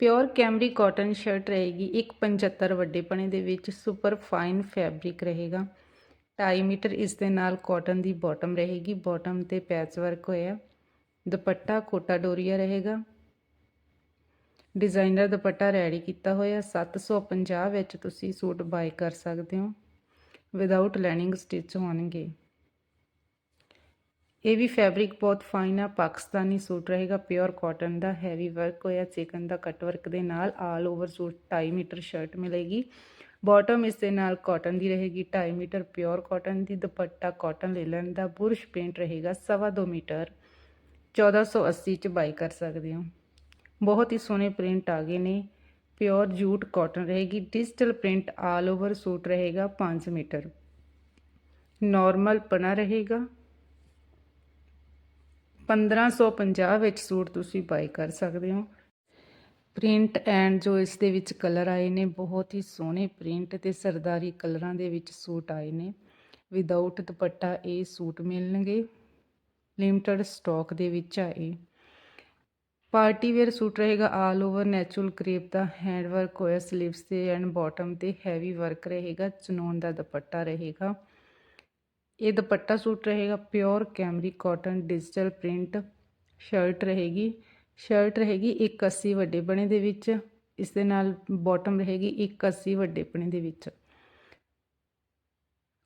Pure cambric cotton shirt ਰਹੇਗੀ 175 ਵੱਡੇ ਪਣੇ ਦੇ ਵਿੱਚ ਸੁਪਰ ਫਾਈਨ ਫੈਬਰਿਕ ਰਹੇਗਾ। 2.5 ਮੀਟਰ ਇਸ ਦੇ ਨਾਲ ਕਾਟਨ ਦੀ ਬਾਟਮ ਰਹੇਗੀ, ਬਾਟਮ ਤੇ ਪੈਚ ਵਰਕ ਹੋਇਆ। ਦੁਪੱਟਾ ਕੋਟਾ ਡੋਰੀਆ ਰਹੇਗਾ। ਡਿਜ਼ਾਈਨਰ ਦੁਪੱਟਾ ਰੈਡੀ ਕੀਤਾ ਹੋਇਆ 750 ਵਿੱਚ ਤੁਸੀਂ ਸੂਟ ਬਾਈ ਕਰ ਸਕਦੇ ਹੋ। ਵਿਦਆਊਟ ਲਾਈਨਿੰਗ ਸਟਿਚ ਹੋਣਗੇ। ਇਹ ਵੀ ਫੈਬਰਿਕ ਬਹੁਤ ਫਾਈਨ ਆ, ਪਾਕਿਸਤਾਨੀ ਸੂਟ ਰਹੇਗਾ ਪਿਓਰ ਕਾਟਨ ਦਾ ਹੈਵੀ ਵਰਕ ਹੋਇਆ ਚਿਕਨ ਦਾ ਕੱਟ ਵਰਕ ਦੇ ਨਾਲ all over suit 2.5 metre shirt ਮਿਲੇਗੀ। ਬਾਟਮ ਇਸ ਦੇ ਨਾਲ ਕਾਟਨ ਦੀ ਰਹੇਗੀ 2.5 ਮੀਟਰ ਪਿਓਰ ਕਾਟਨ ਦੀ, ਦੁਪੱਟਾ ਕਾਟਨ ਲੈ ਲੈਣ ਦਾ, ਬੁਰਸ਼ ਪੇਂਟ ਰਹੇਗਾ 2.5 ਮੀਟਰ। 1480 ਚ ਬਾਈ ਕਰ ਸਕਦੇ ਹੋ। ਬਹੁਤ ਹੀ ਸੋਹਣੇ ਪ੍ਰਿੰਟ ਆ ਗਏ ਨੇ ਪਿਓਰ ਜੂਟ ਕਾਟਨ ਰਹੇਗੀ digital print all over suit ਰਹੇਗਾ 5 ਮੀਟਰ। ਨਾਰਮਲ ਪਨਾ ਰਹੇਗਾ। 1550 ਵਿੱਚ ਸੂਟ ਤੁਸੀਂ ਬਾਈ ਕਰ ਸਕਦੇ ਹੋ। ਪ੍ਰਿੰਟ ਐਂਡ ਜੋ ਇਸ ਦੇ ਵਿੱਚ ਕਲਰ ਆਏ ਨੇ, ਬਹੁਤ ਹੀ ਸੋਹਣੇ ਪ੍ਰਿੰਟ ਤੇ ਸਰਦਾਰੀ ਕਲਰਾਂ ਦੇ ਵਿੱਚ ਸੂਟ ਆਏ ਨੇ। ਵਿਦਆਊਟ ਦੁਪੱਟਾ ਇਹ ਸੂਟ ਮਿਲਣਗੇ। ਲਿਮਟਿਡ ਸਟਾਕ ਦੇ ਵਿੱਚ ਆਏ ਪਾਰਟੀ ਵੇਅਰ ਸੂਟ ਰਹੇਗਾ ਆਲ ਓਵਰ ਨੈਚੁਰਲ ਕ੍ਰੇਪ ਦਾ ਹੈਂਡ ਵਰਕ ਹੋਇਆ ਸਲੀਵਸ ਤੇ ਐਂਡ ਬਾਟਮ ਤੇ ਹੈਵੀ ਵਰਕ ਰਹੇਗਾ ਚਨੋਨ ਦਾ ਦੁਪੱਟਾ ਰਹੇਗਾ। ਇਹ ਦੁਪੱਟਾ ਸੂਟ ਰਹੇਗਾ pure cambric cotton digital print, shirt ਰਹੇਗੀ। ਸ਼ਰਟ ਰਹੇਗੀ 180 ਵੱਡੇ ਬਣੇ ਦੇ ਵਿੱਚ, ਇਸ ਦੇ ਨਾਲ ਬਾਟਮ ਰਹੇਗੀ 180 ਵੱਡੇ ਬਣੇ ਦੇ ਵਿੱਚ।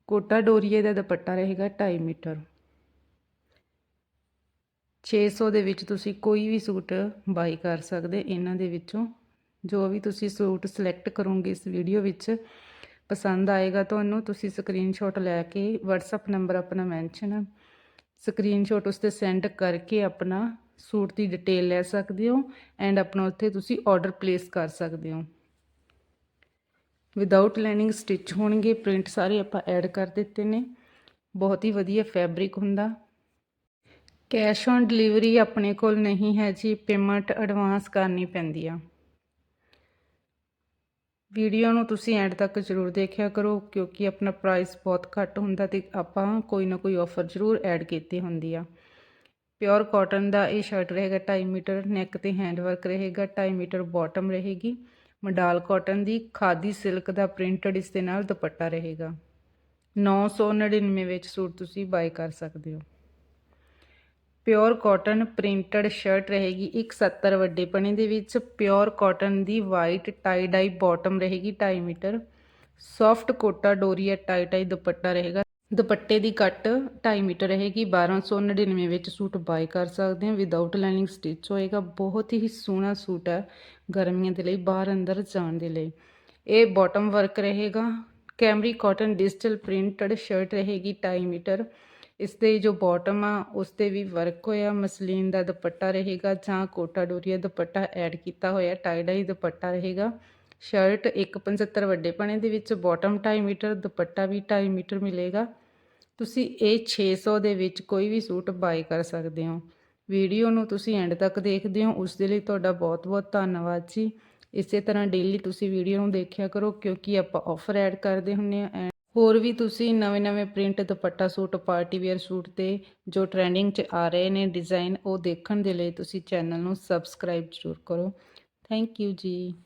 ਕੋਟਾ ਡੋਰੀਏ ਦਾ ਦੁਪੱਟਾ ਰਹੇਗਾ 2.5 ਮੀਟਰ। 600 ਦੇ ਵਿੱਚ ਤੁਸੀਂ ਕੋਈ ਵੀ ਸੂਟ ਬਾਈ ਕਰ ਸਕਦੇ ਇਹਨਾਂ ਦੇ ਵਿੱਚੋਂ। ਜੋ ਵੀ ਤੁਸੀਂ ਸੂਟ ਸਿਲੈਕਟ ਕਰੋਗੇ ਇਸ ਵੀਡੀਓ ਵਿੱਚ ਪਸੰਦ ਆਏਗਾ ਤੁਹਾਨੂੰ ਤੁਸੀਂ ਸਕਰੀਨਸ਼ਾਟ ਲੈ ਕੇ WhatsApp ਨੰਬਰ ਆਪਣਾ ਮੈਂਸ਼ਨ ਸਕਰੀਨਸ਼ਾਟ ਉਸ ਤੇ ਸੈਂਡ ਕਰਕੇ ਆਪਣਾ ਸੂਟ ਦੀ ਡਿਟੇਲ ਲੈ ਸਕਦੇ ਹੋ ਐਂਡ ਆਪਣਾ ਉੱਥੇ ਤੁਸੀਂ ਆਰਡਰ ਪਲੇਸ ਕਰ ਸਕਦੇ ਹੋ। ਵਿਦਆਊਟ ਲਾਈਨਿੰਗ ਸਟਿਚ ਹੋਣਗੇ ਪ੍ਰਿੰਟ ਸਾਰੇ ਆਪਾਂ ਐਡ ਕਰ ਦਿੱਤੇ ਨੇ। ਬਹੁਤ ਹੀ ਵਧੀਆ ਫੈਬਰਿਕ ਹੁੰਦਾ। ਕੈਸ਼ ਔਨ ਡਿਲੀਵਰੀ ਆਪਣੇ ਕੋਲ ਨਹੀਂ ਹੈ ਜੀ ਪੇਮੈਂਟ ਐਡਵਾਂਸ ਕਰਨੀ ਪੈਂਦੀ ਆ। ਵੀਡੀਓ ਨੂੰ ਤੁਸੀਂ ਐਂਡ ਤੱਕ ਜ਼ਰੂਰ ਦੇਖਿਆ ਕਰੋ, ਕਿਉਂਕਿ ਆਪਣਾ ਪ੍ਰਾਈਸ ਬਹੁਤ ਘੱਟ ਹੁੰਦਾ ਤੇ ਆਪਾਂ ਕੋਈ ਨਾ ਕੋਈ ਆਫਰ ਜ਼ਰੂਰ ਐਡ ਕੀਤੀ ਹੁੰਦੀ ਆ। ਪਿਓਰ ਕਾਟਨ ਦਾ ਇਹ ਸ਼ਰਟ ਰਹੇਗਾ 2.5 ਮੀਟਰ ਨੈਕ ਤੇ ਹੈਂਡ ਵਰਕ ਰਹੇਗਾ 2.5 ਮੀਟਰ ਬਾਟਮ ਰਹੇਗੀ। ਮਡਾਲ ਕਾਟਨ ਦੀ ਖਾਦੀ ਸਿਲਕ ਦਾ ਪ੍ਰਿੰਟਡ ਇਸ ਦੇ ਨਾਲ ਦੁਪੱਟਾ ਰਹੇਗਾ। 999 ਵਿੱਚ ਸੂਟ ਤੁਸੀਂ ਬਾਈ ਕਰ ਸਕਦੇ ਹੋ। ਪਿਓਰ ਕਾਟਨ ਪ੍ਰਿੰਟਡ ਸ਼ਰਟ ਰਹੇਗੀ 170 ਵੱਡੇ ਪਣੇ ਦੇ ਵਿੱਚ। ਪਿਓਰ ਕਾਟਨ ਦੀ ਵਾਈਟ ਟਾਈ ਡਾਈ ਬਾਟਮ ਰਹੇਗੀ 2.5 metre. Soft Kota Doria tie tie dupatta ਰਹੇਗਾ। ਦੁਪੱਟੇ ਦੀ ਕੱਟ 2.5 ਮੀਟਰ ਰਹੇਗੀ। 1299 ਵਿੱਚ ਸੂਟ ਬਾਈ ਕਰ ਸਕਦੇ ਹਾਂ। ਵਿਦਆਊਟ ਲਾਈਨਿੰਗ ਸਟਿਚ ਹੋਏਗਾ। ਬਹੁਤ ਹੀ ਸੋਹਣਾ ਸੂਟ ਹੈ ਗਰਮੀਆਂ ਦੇ ਲਈ, ਬਾਹਰ ਅੰਦਰ ਜਾਣ ਦੇ ਲਈ। ਇਹ ਬਾਟਮ ਵਰਕ ਰਹੇਗਾ। Cambric cotton digital printed shirt ਰਹੇਗੀ 2.5 ਮੀਟਰ। ਇਸ ਦੇ ਜੋ ਬਾਟਮ ਆ, ਉਸ ਤੇ ਵੀ ਵਰਕ ਹੋਇਆ। ਮਸਲੀਨ ਦਾ ਦੁਪੱਟਾ ਰਹੇਗਾ ਜਾਂ ਕੋਟਾ ਡੋਰੀਆ ਦੁਪੱਟਾ ਐਡ ਕੀਤਾ ਹੋਇਆ ਟਾਈ ਡਾਈ ਦੁਪੱਟਾ ਰਹੇਗਾ। ਸ਼ਰਟ 175 ਵੱਡੇ ਪਣੇ ਦੇ ਵਿੱਚ ਬਾਟਮ 2.5 ਮੀਟਰ, ਦੁਪੱਟਾ ਵੀ 2.5 ਮੀਟਰ ਮਿਲੇਗਾ। ਤੁਸੀਂ ਇਹ 600 ਦੇ ਵਿੱਚ ਕੋਈ ਵੀ ਸੂਟ ਬਾਈ ਕਰ ਸਕਦੇ ਹੋ। ਵੀਡੀਓ ਨੂੰ ਤੁਸੀਂ ਐਂਡ ਤੱਕ ਦੇਖਦੇ ਹੋ। ਉਸ ਦੇ ਲਈ ਤੁਹਾਡਾ ਬਹੁਤ-ਬਹੁਤ ਧੰਨਵਾਦ ਜੀ। ਇਸੇ ਤਰ੍ਹਾਂ ਡੇਲੀ ਤੁਸੀਂ ਵੀਡੀਓ ਨੂੰ ਦੇਖਿਆ ਕਰੋ, ਕਿਉਂਕਿ ਆਪਾਂ ਆਫਰ ਐਡ ਕਰਦੇ ਹੁੰਨੇ ਆ ਹੋਰ ਵੀ ਤੁਸੀਂ ਨਵੇਂ-ਨਵੇਂ print dupatta suit, party wear suit ਤੇ ਜੋ ਟ੍ਰੈਂਡਿੰਗ 'ਚ ਆ ਰਹੇ ਨੇ ਡਿਜ਼ਾਈਨ ਉਹ ਦੇਖਣ ਦੇ ਲਈ ਤੁਸੀਂ ਚੈਨਲ ਨੂੰ ਸਬਸਕ੍ਰਾਈਬ ਜ਼ਰੂਰ ਕਰੋ। ਥੈਂਕ ਯੂ ਜੀ।